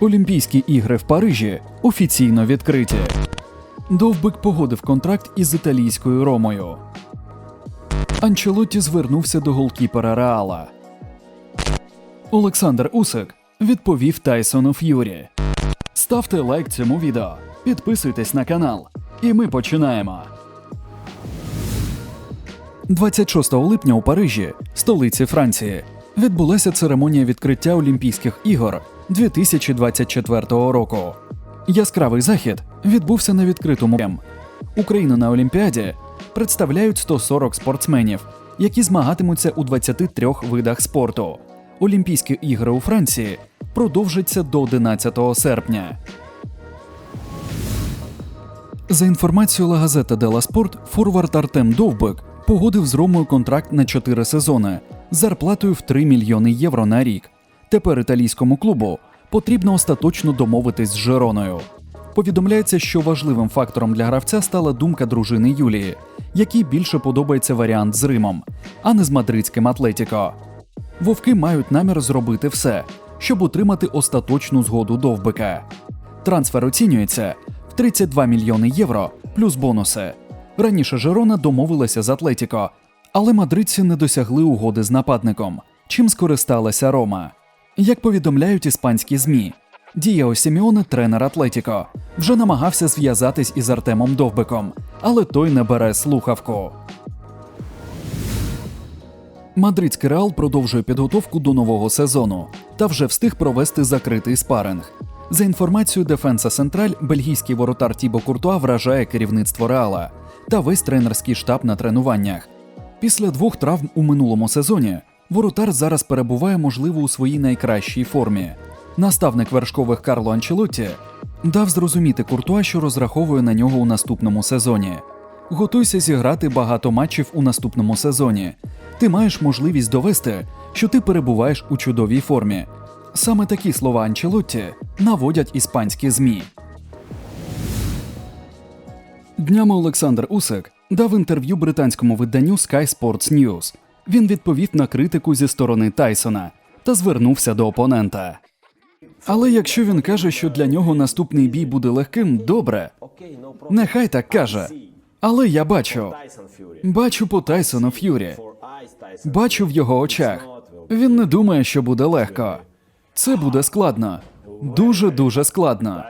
Олімпійські ігри в Парижі офіційно відкриті. Довбик погодив контракт із італійською Ромою. Анчелотті звернувся до голкіпера Реала. Олександр Усик відповів Тайсону Ф'юрі. Ставте лайк цьому відео, підписуйтесь на канал, і ми починаємо. 26 липня у Парижі, столиці Франції, відбулася церемонія відкриття Олімпійських ігор 2024 року. Яскравий захід відбувся на відкритому м. Україну на Олімпіаді представляють 140 спортсменів, які змагатимуться у 23 видах спорту. Олімпійські ігри у Франції продовжаться до 11 серпня. За інформацією La Gazzetta dello форвард Артем Довбик погодив з Ромою контракт на 4 сезони з зарплатою в 3 мільйони євро на рік. Тепер італійському клубу потрібно остаточно домовитись з Жероною. Повідомляється, що важливим фактором для гравця стала думка дружини Юлії, якій більше подобається варіант з Римом, а не з мадридським Атлетіко. Вовки мають намір зробити все, щоб отримати остаточну згоду довбика. Трансфер оцінюється в 32 мільйони євро плюс бонуси. Раніше Жерона домовилася з Атлетіко, але мадридці не досягли угоди з нападником, чим скористалася Рома. Як повідомляють іспанські ЗМІ, Дієо Сіміоне, тренер Атлетіко, вже намагався зв'язатись із Артемом Довбиком, але той не бере слухавку. Мадридський Реал продовжує підготовку до нового сезону та вже встиг провести закритий спаринг. За інформацією Дефенса Централь, бельгійський воротар Тібо Куртуа вражає керівництво Реала та весь тренерський штаб на тренуваннях. Після двох травм у минулому сезоні воротар зараз перебуває, можливо, у своїй найкращій формі. Наставник вершкових Карло Анчелотті дав зрозуміти Куртуа, що розраховує на нього у наступному сезоні. Готуйся зіграти багато матчів у наступному сезоні. Ти маєш можливість довести, що ти перебуваєш у чудовій формі. Саме такі слова Анчелотті наводять іспанські ЗМІ. Днями Олександр Усик дав інтерв'ю британському виданню Sky Sports News. Він відповів на критику зі сторони Тайсона та звернувся до опонента. Але якщо він каже, що для нього наступний бій буде легким, добре. Нехай так каже. Але я бачу, бачу по Тайсону Ф'юрі. Бачу в його очах. Він не думає, що буде легко. Це буде складно. Дуже дуже складно.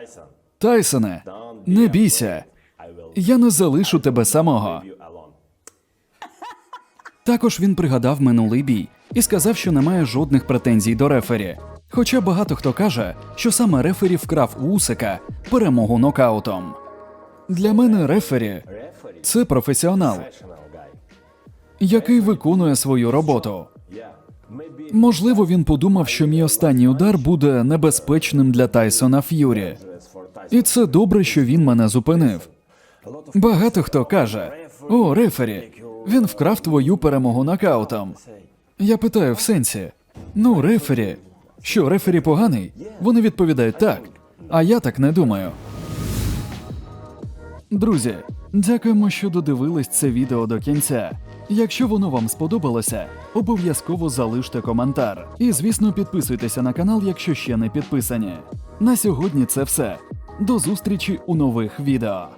Тайсоне, не бійся. Я не залишу тебе самого. Також він пригадав минулий бій і сказав, що немає жодних претензій до рефері. Хоча багато хто каже, що саме рефері вкрав у Усика перемогу нокаутом. Для мене рефері це професіонал, який виконує свою роботу. Можливо, він подумав, що мій останній удар буде небезпечним для Тайсона Ф'юрі. І це добре, що він мене зупинив. Багато хто каже: О, рефері, він вкрав твою перемогу нокаутом. Я питаю в сенсі: ну, рефері, що рефері поганий? Вони відповідають так. А я так не думаю. Друзі, дякуємо, що додивились це відео до кінця. Якщо воно вам сподобалося, обов'язково залиште коментар. І, звісно, підписуйтеся на канал, якщо ще не підписані. На сьогодні це все. До зустрічі у нових відео.